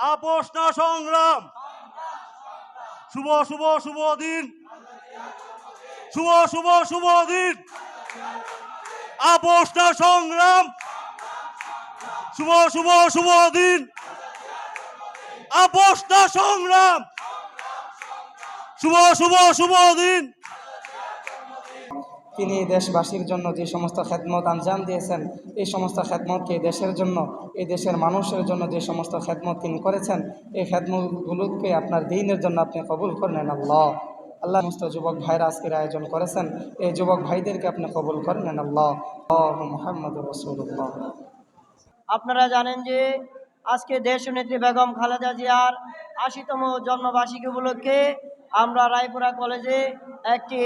আপোষ না সংগ্রাম। শুভ শুভ শুভ দিন। শুভ শুভ শুভ দিন। আপোষ না সংগ্রাম। শুভ শুভ শুভ দিন। আপোষ না সংগ্রাম। শুভ শুভ শুভ দিন। তিনি দেশবাসীর জন্য যে সমস্ত খেদমত আঞ্জাম দিয়েছেন, এই সমস্ত খেদমতকে দেশের জন্য, এই দেশের মানুষের জন্য যে সমস্ত খেদমত তিনি করেছেন, এই খেদমতগুলোকে আপনার দিনের জন্য আপনি কবুল করে নেন আল্লাহ। আল্লাহ সমস্ত যুবক ভাইরা আজকের আয়োজন করেছেন, এই যুবক ভাইদেরকে আপনি কবুল করে নেন আল্লাহ মোহাম্মদ রসুল্লাহ আপনারা জানেন যে আজকে দেশ নেত্রী বেগম খালেদা জিয়ার আশিতম জন্মবার্ষিকী উপলক্ষে আমরা রায়পুরা কলেজে একটি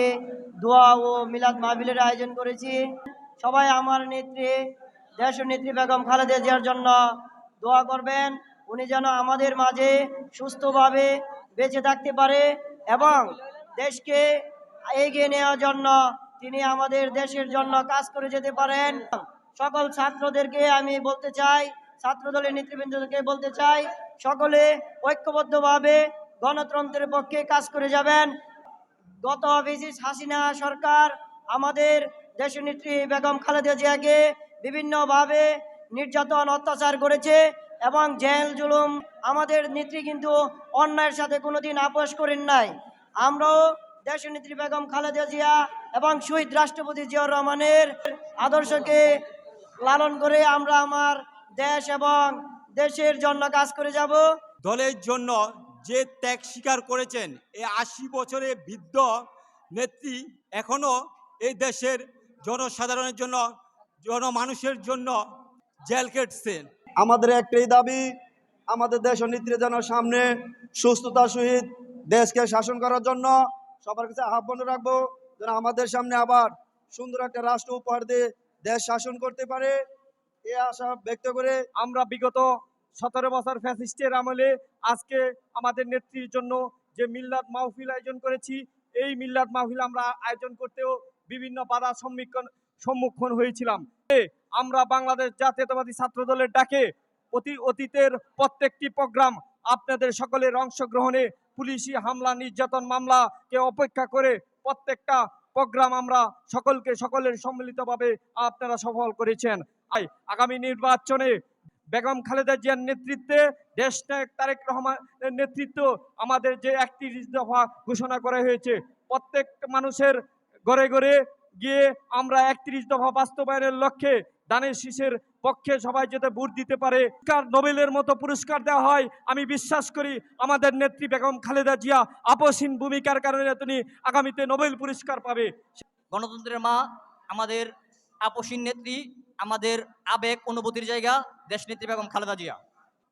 দোয়া ও মিলাদ মাহবিলের আয়োজন করেছি। সবাই আমার নেত্রী, দেশ নেত্রী বেগম খালেদা জিয়ার জন্য দোয়া করবেন। উনি যেন আমাদের মাঝে সুস্থভাবে বেঁচে থাকতে পারে এবং দেশকে এগিয়ে নেওয়ার জন্য তিনি আমাদের দেশের জন্য কাজ করে যেতে পারেন। সকল ছাত্রদেরকে আমি বলতে চাই ছাত্র দলের নেতৃবৃন্দকে বলতে চাই, সকলে ঐক্যবদ্ধভাবে গণতন্ত্রের পক্ষে কাজ করে যাবেন। গত বিজিস হাসিনা সরকার, আমাদের দেশনেত্রী বেগম খালেদা জিয়াকে বিভিন্নভাবে নির্যাতন, অত্যাচার করেছে এবং জেল, জুলুম আমাদের নেত্রী কিন্তু অন্যায়ের সাথে কোনোদিন আপোষ করেন নাই। আমরাও দেশনেত্রী বেগম খালেদা জিয়া এবং শহীদ রাষ্ট্রপতি জিয়াউর রহমানের আদর্শকে লালন করে আমরা আমার দেশ এবং দেশের জন্য কাজ করে যাব। দলের জন্য যে ত্যাগ স্বীকার করেছেন এই আশি বছরে বৃদ্ধ নেত্রী এখনও এই দেশের জনসাধারণের জন্য, জনমানুষের জন্য জেল কেটেছেন আমাদের একটাই দাবি, আমাদের দেশ নেত্রী যেন সামনে সুস্থতার সহিত দেশকে শাসন করার জন্য সবার কাছে আহ্বান রাখব, যেন আমাদের সামনে আবার সুন্দর একটা রাষ্ট্র উপহার দিয়ে দেশ শাসন করতে পারে। এ আশা ব্যক্ত করে আমরা বিগত সতেরো বছর ফ্যাসিস্টের আমলে আজকে আমাদের নেত্রীর জন্য যে মিল্লাত মাহফিল আয়োজন করেছি, এই মিল্লাত মাহফিল আমরা আয়োজন করতেও বিভিন্ন বাধা সম্মুখীন সম্মুখীন হয়েছিলাম। আমরা বাংলাদেশ জাতীয়তাবাদী ছাত্র দলের ডাকে অতি অতীতের প্রত্যেকটি প্রোগ্রাম আপনাদের সকলের অংশগ্রহণে পুলিশি হামলা, নির্যাতন মামলাকে অপেক্ষা করে প্রত্যেকটা প্রোগ্রাম আমরা সকলকে, সকলের সম্মিলিতভাবে আপনারা সফল করেছেন। আগামী নির্বাচনে বেগম খালেদা জিয়ার নেতৃত্বে দেশ নায়ক তারেক রহমানের নেতৃত্ব আমাদের যে একত্রিশ দফা ঘোষণা করা হয়েছে, প্রত্যেক মানুষের ঘরে ঘরে গিয়ে আমরা একত্রিশ দফা বাস্তবায়নের লক্ষ্যে দানের শীষের পক্ষে সবাই যাতে ভোট দিতে পারে, পুরস্কার, নোবেলের মতো পুরস্কার দেওয়া হয়, আমি বিশ্বাস করি আমাদের নেত্রী বেগম খালেদা জিয়া আপসীন ভূমিকার কারণে তিনি আগামীতে নোবেল পুরস্কার পাবে। গণতন্ত্রের মা, আমাদের আপসীন নেত্রী আমাদের আবেগ অনুভূতির জায়গা দেশনেত্রী বেগম খালেদা জিয়া।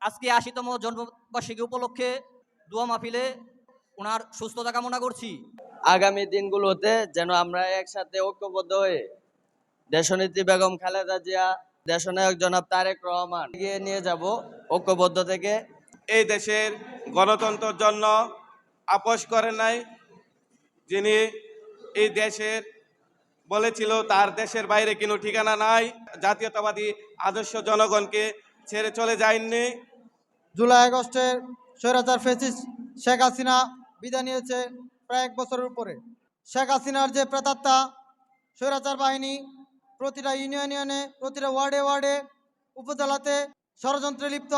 আজকে আশিতম জন্মবার্ষিকী উপলক্ষে দোয়া মাহফিলে ওনার সুস্থতা কামনা করছি। আগামী দিনগুলোতে যেন আমরা একসাথে ঐক্যবদ্ধ হয়ে দেশনেত্রী বেগম খালেদা জিয়া দেশনায়ক জনাব তারেক রহমান এগিয়ে নিয়ে যাব ঐক্যবদ্ধ থেকে। এই দেশের গণতন্ত্রের জন্য আপোষ করে নাই যিনি এই দেশের বলেছিল তার দেশের বাইরে কোনো ঠিকানা নাই। জাতীয়তাবাদী আদর্শ জনগণকে ছেড়ে চলে যায়নি। জুলাই আগস্টের স্বৈরাচার ফেসিস শেখ হাসিনা বিদায় নিয়েছে প্রায় এক বছরের উপরে। শেখ হাসিনার যে প্রেতাত্মা স্বৈরাচার বাহিনী প্রতিটা ইউনিয়ন প্রতিটা ওয়ার্ডে ওয়ার্ডে উপজেলাতে ষড়যন্ত্রে লিপ্ত।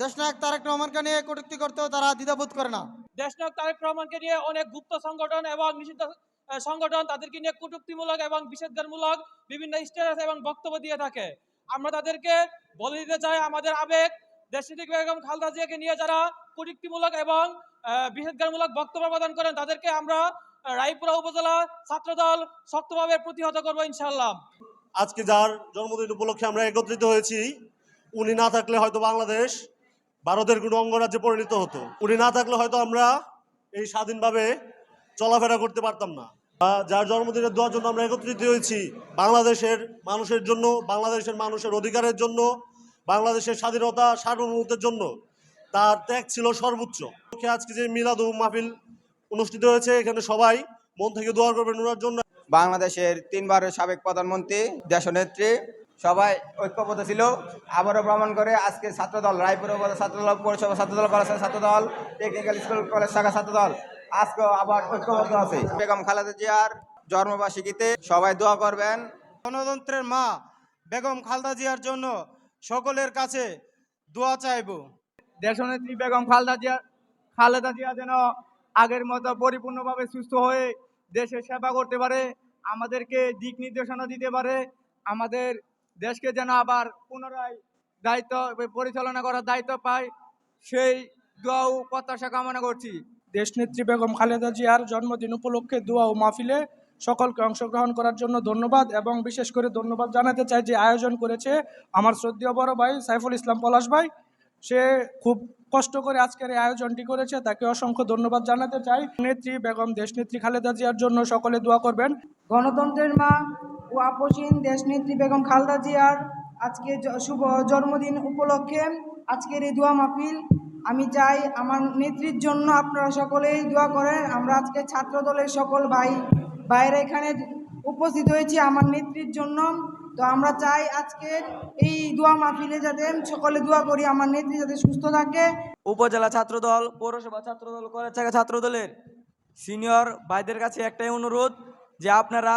দেশনায়ক তারেক রহমানকে নিয়ে কটূক্তি করতেও তারা দ্বিধাবোধ করে না। দেশনায়ক তারেক রহমানকে নিয়ে অনেক গুপ্ত সংগঠন এবং নিষিদ্ধ সংগঠন তাদেরকে নিয়ে কটূক্তিমূলক এবং নিষেধাজ্ঞামূলক বিভিন্ন স্ট্যাটাস এবং বক্তব্য দিয়ে থাকে। আমরা তাদেরকে বলে দিতে চাই আমাদের আবেগ দেশনীতি বেগম খালদা জিয়াকে নিয়ে যারা কটূক্তিমূলক এবং আহ, নিষেধাজ্ঞামূলক বক্তব্য প্রদান করেন তাদেরকে আমরা রায়পুরা উপজেলা ছাত্রদল শক্তভাবে প্রতিহত করব ইনশাল্লাহ আজকে যার জন্মদিন উপলক্ষে আমরা একত্রিত হয়েছি উনি না থাকলে হয়তো বাংলাদেশ ভারতের কোনো অঙ্গরাজ্যে পরিণত হতো। উনি না থাকলে হয়তো আমরা এই স্বাধীনভাবে চলাফেরা করতে পারতাম না। যার জন্মদিনের দেওয়ার জন্য আমরা একত্রিত হয়েছি, বাংলাদেশের মানুষের জন্য, বাংলাদেশের মানুষের অধিকারের জন্য, বাংলাদেশের স্বাধীনতা সার্বভৌমত্বের জন্য তার ত্যাগ ছিল সর্বোচ্চ। আজকে যে মিলাদ মাহফিল অনুষ্ঠিত হয়েছে, এখানে সবাই মন থেকে দোয়া করবেন ওনার জন্য। বাংলাদেশের তিনবারের সাবেক প্রধানমন্ত্রী, দেশনেত্রী, সবাই ঐক্যবদ্ধ ছিল। আবারও ভ্রমণ করে আজকে ছাত্রদল, রায়পুর ছাত্রদল, পৌরসভা Chhatradal college Chhatradal technical school college শাখা ছাত্রদল। আজকেও আবার ঐক্যবদ্ধ আছে। বেগম খালেদা জিয়ার জন্মবার্ষিকীতে সবাই দোয়া করবেন। গণতন্ত্রের মা বেগম খালদা জিয়ার জন্য সকলের কাছে দোয়া চাইব। দেশনেত্রী বেগম খালেদা জিয়া খালেদা জিয়া যেন আগের মতো পরিপূর্ণভাবে সুস্থ হয়ে দেশের সেবা করতে পারে আমাদেরকে দিক নির্দেশনা দিতে পারে আমাদের দেশকে যেন আবার পুনরায় দায়িত্ব পরিচালনা করার দায়িত্ব পায় সেই দোয়া ও প্রত্যাশা কামনা করছি। দেশনেত্রী বেগম খালেদা জিয়ার জন্মদিন উপলক্ষে দোয়া ও মাহফিলে সকলকে অংশগ্রহণ করার জন্য ধন্যবাদ এবং বিশেষ করে ধন্যবাদ জানাতে চাই যে আয়োজন করেছে আমার শ্রদ্ধেয় বড় ভাই সাইফুল ইসলাম পলাশ ভাই। সে খুব কষ্ট করে আজকের এই আয়োজনটি করেছে, তাকে অসংখ্য ধন্যবাদ জানাতে চাই। নেত্রী বেগম, দেশনেত্রী খালেদা জিয়ার জন্য সকলে দোয়া করবেন। গণতন্ত্রের মা ও আপসীন দেশনেত্রী বেগম খালদা জিয়ার আজকে শুভ জন্মদিন উপলক্ষে আজকের এই দোয়া মাহফিল আমি চাই আমার নেত্রীর জন্য আপনারা সকলেই দোয়া করেন। আমরা আজকে ছাত্র দলের সকল ভাই বাইরে এখানে উপস্থিত হয়েছি আমার নেত্রীর জন্য। তো আমরা চাই আজকের এই দোয়া মাহফিলে যাতে সকলে দোয়া করি, আমার নেত্রী যাতে সুস্থ থাকে। উপজেলা ছাত্রদল, পৌরসভা ছাত্রদল, কলেজ শাখা ছাত্রদলের সিনিয়র ভাইদের কাছে একটাই অনুরোধ যে আপনারা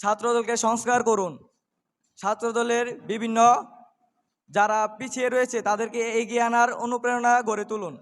ছাত্রদলকে সংস্কার করুন। ছাত্রদলের বিভিন্ন যারা পিছিয়ে রয়েছে তাদেরকে এগিয়ে আনার অনুপ্রেরণা গড়ে তুলুন।